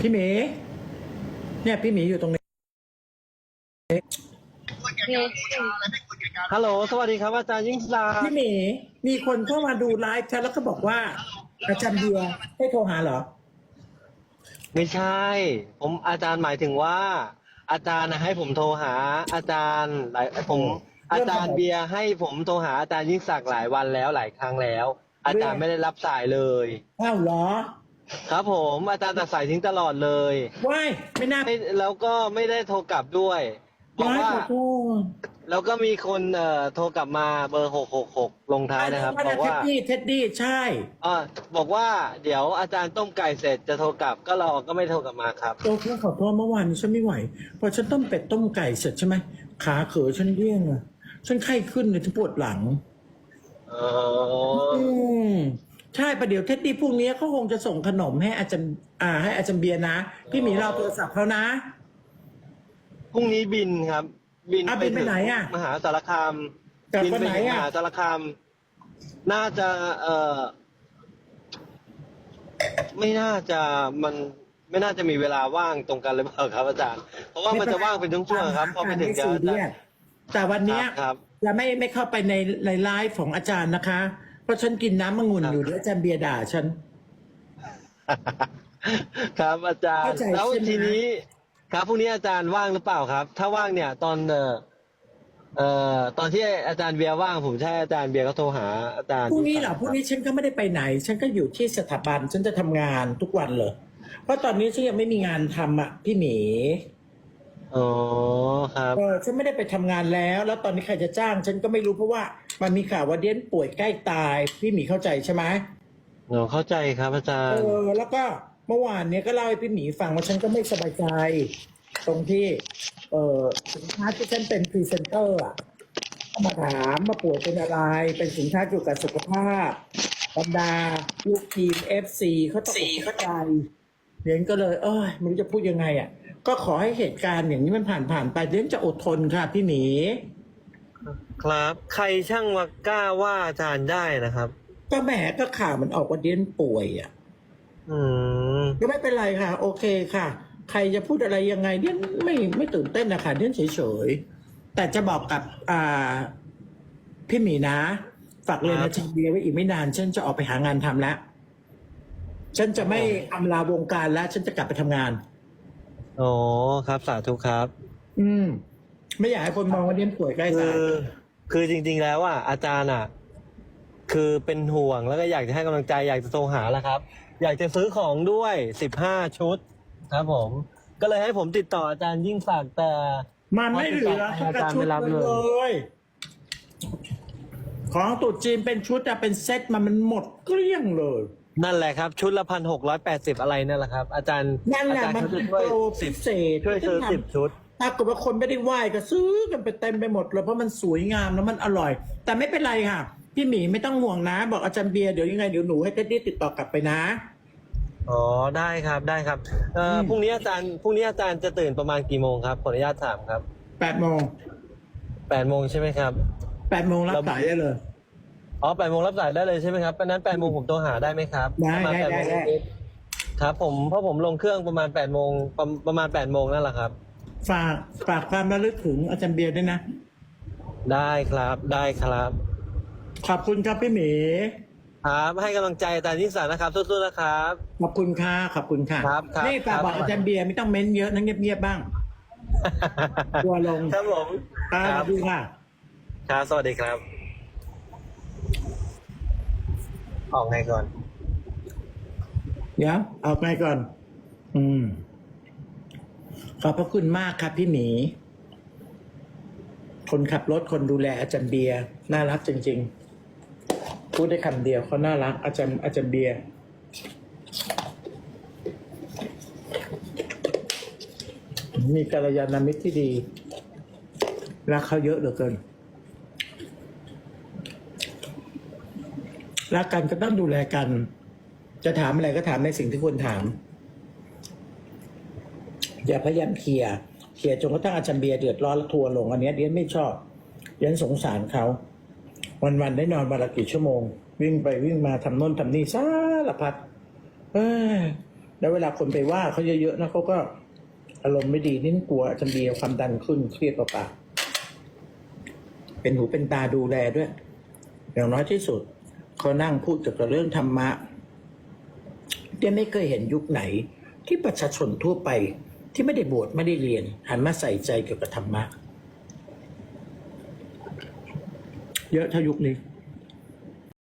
พี่หมี เนี่ยพี่หมีอยู่ตรงนี้ ฮัลโหล สวัสดีครับ อาจารย์ยิ่งศักดิ์พี่หมี มีคนเข้ามาดูไลฟ์ฉันแล้วก็บอกว่า อาจารย์เบียร์ให้โทรหาเหรอ ไม่ใช่ ผมอาจารย์หมายถึงว่า อาจารย์น่ะให้ผมโทรหา อาจารย์หลายผมเรื่องอาจารย์เบียร์ให้ผมโทรหาอาจารย์ยิ่งศักดิ์หลายวันแล้วหลายครั้งแล้ว อาจารย์ไม่ได้รับสายเลยอ้าวเหรอ ครับผมอาจารย์ตัดสายทิ้งตลอดเลยว้ายไม่น่าไม่แล้วก็ไม่ได้โทรกลับด้วยบอกว้ายว่า ขอโทษแล้วก็มีคนเอ่อโทรกลับมาเบอร์หกหกหกลงท้ายนะครับว่าบอกเท็ดว่าดี้เท็ดดี้ใช่ อ่าบอกว่าเดี๋ยวอาจารย์ต้มไก่เสร็จจะโทรกลับก็รอก็ไม่โทรกลับมาครับโตขึ้นขอโทษเมื่อวานนี้ฉันไม่ไหว พอฉันต้มเป็ดต้มไก่เสร็จใช่ไหมขาเขอฉันเยี่ยงอะฉันไข้ขึ้นเลยฉันปวดหลังอ๋ออืม ใช่ประเดี๋ยวเท็ดดี้พรุ่งนี้เขาคงจะส่งขนมให้อาจารย์อ่า ให้อาจารย์เบียร์นะ พี่หมีเราโทรศัพท์เขานะ พรุ่งนี้บินครับ บินอะบินไปถึงไหนอะมหาสารคามกลับบิวันไปไหนถึงมอะ หาสารคาม น่าจะ เอ่อ ไม่น่าจะมันไม่น่าจะมีเวลาว่างตรงกันหรือเปล่าครับอาจารย์ เพราะว่ามันจะว่างเป็นช่วงๆครับพอไปถึงจะม่ซีเรียสแต่วันเนี้ย ครับ จะไม่ไม่เข้าไปในในไลฟ์ของอาจารย์นะคะ เพราะฉันกินน้ำมะงุ่นอยู่เดี๋ยวอาจารย์เบียร์ด่าฉัน ครับอาจารย์เข้าใจแล้วใช่ไหม ทีนี้ ครับพรุ่งนี้อาจารย์ว่างหรือเปล่าครับ ถ้าว่างเนี่ยตอนเอ่อเอ่อตอนที่อาจารย์เบียร์ว่างผมใช่อาจารย์เบียร์ก็โทรหาอาจารย์พรุ่งนี้เหรอพรุ่งนี้ฉันก็ไม่ได้ไปไหน ฉันก็อยู่ที่สถาบัน ฉันจะทำงานทุกวันเลย เพราะตอนนี้ฉันยังไม่มีงานทำอะพี่หมีอ๋อครับ เออฉันไม่ได้ไปทำงานแล้ว แล้วตอนนี้ใครจะจ้าง ฉันก็ไม่รู้เพราะว่า มันมีข่าวว่าเดียนป่วยใกล้ตาย พี่หมีเข้าใจใช่ไหมหนูเข้าใจครับอาจารเอย์ อ แล้วก็เมื่อวานเนี้ยก็เล่าให้พี่หมีฟังว่าฉันก็ไม่สบายใจ ตรงที่ เออสินค้าที่ฉันเป็นพรีเซนเตอร์อะมาถามมาป่วยเป็นอะไร เป็นสินค้าเกี่ยวกับสุขภาพบรรดาลูกทีมเอฟซีเขาต้องอกเข้าใจเดียนก็เลย เอ้ยไม่รู้จะพูดยังไงอะ ก็ขอให้เหตุการณ์อย่างนี้มันผ่านผ่านๆไปเดียนจะอดทนค่ะพี่หมี ครับ ใครช่างมากล้าว่าอาจารย์ได้นะครับ ก็แหมก็ข่าวมันออกว่าเดียนป่วยอะอืมก็ไม่เป็นไรค่ะ โอเคค่ะ ใครจะพูดอะไรยังไงเดียนไม่ไม่ตื่นเต้นนะคะเดียนเฉยๆแต่จะบอกกับอ่าพี่หมีนะ ฝากเรียนครัอาบจารย์เบียร์ไว้อีกไม่นาน ฉันจะออกไปหางานทำแล้ว ฉันจะไม่อำลาวงการแล้ว ฉันจะกลับไปทำงาน อ๋อครับสาธุครับ อืม ไม่อยากให้คนมองว่าเดียนป่วยใกล้คืตาย อ คือจริง ๆ แล้วอะอาจารย์อะ คือเป็นห่วงแล้วก็อยากจะให้กำลังใจอยากจะโทรหาแล้วครับ อยากจะซื้อของด้วยสิบห้าชุด ครับผม ก็เลยให้ผมติดต่ออาจารย์ยิ่งศักดิ์แต่ มันไม่เหลือสักกระชุดอาจารย์ไม่รับเลเลยยของตรุ๊จีนเป็นชุดอะเป็นเซ็ตมามันหมดเกลี้ยงเลย นั่นแหละครับ ชุดละพันหกร้อยแปดสิบอะไรนั่นแหละครับ อาจารย์นั่นแหละอาจารย์มันเขาจะเป็นช่วยโปรสิพิบเศษช่วยซื้อสิบชุด ถ้าเกิดว่าคนไม่ได้ไหว้ก็ซื้อกันไปเต็มไปหมดเลยเพราะมันสวยงามแล้วมันอร่อย แต่ไม่เป็นไรค่ะ พี่หมีไม่ต้องห่วงนะ บอกอาจารย์เบียร์เดี๋ยวยังไงเดี๋ยวหนูให้เท็ดดี้ติดต่อกลับไปนะ อ๋อได้ครับได้ครับเอ่ออม พรุ่งนี้อาจารย์พรุ่งนี้อาจารย์จะตื่นประมาณกี่โมงครับขออนุญาตถามครับแปดโมงแปดโมงใช่ไหมครับ แปดโมงรับสายได้เลย อ๋อแปดโมงรับสายได้เลยใช่ไหมครับเพราะฉะนั้นแปดโมงผมโทรหาได้ไหมครับได้ประมาณได้8โมงได้นิดๆครับผมเพราะผมลงเครื่องประมาณแปดโมงประประมาณแปดโมงนั่นแหละครับ ฝากฝากความระลึกถึงอาจารย์เบียร์ด้วยนะ ได้ครับได้ครับ ขอบคุณครับพี่หมีครับให้กำลังใจอาจารย์ยิ่งศักดิ์นะครับสู้ๆนะครับ ขอบคุณค่ะขอบคุณค่ะครับครับนี่ฝากบอกครับ อาจารย์เบียร์ไม่ต้องเม้นเยอะนะเงียบๆบ้างกลัวลงครับผมอ่าคสรัวับสดีค่ะ ครับสวัสดีครับ ออกไงก่อน เดี๋ยวเอาไปก่อน อืม ขอบพระคุณมากครับพี่หมี คนขับรถคนดูแลอาจารย์เบียร์น่ารักจริง ๆ พูดได้คำเดียวเขาน่ารักอาจารย์อาจารย์เบียร์มีกัลยาณมิตรที่ดีรักเขาเยอะเหลือเกินรักกันก็ต้องดูแลกัน จะถามอะไรก็ถามในสิ่งที่ควรถาม อย่าพยายามเคลียร์เคลียร์จนกระทั่งอาจารย์เบียร์เดือดร้อนทัวลงอันนี้เดียนไม่ชอบเดียนสงสารเขา วันๆได้นอนวันละกี่ชั่วโมง วิ่งไปวิ่งมาทำโน่นทำนี่สารพัดเอ้ยแล้วเวลาคนไปว่าเขาเยอะๆนะเขาก็อารมณ์ไม่ดีนิ่กลัวจะมีความดันขึ้นเครียดเปล่าๆเป็นหูเป็นตาดูแลด้วย อย่างน้อยที่สุดเขานั่งพูดเกี่ยวกับเรื่องธรรมะเดี๋ยไม่เคยเห็นยุคไหนที่ประชาชนทั่วไป ที่ไม่ได้บวชไม่ได้เรียนหันมาใส่ใจเกี่ยวกับธรรมะ เยอะเท่ายุคนี้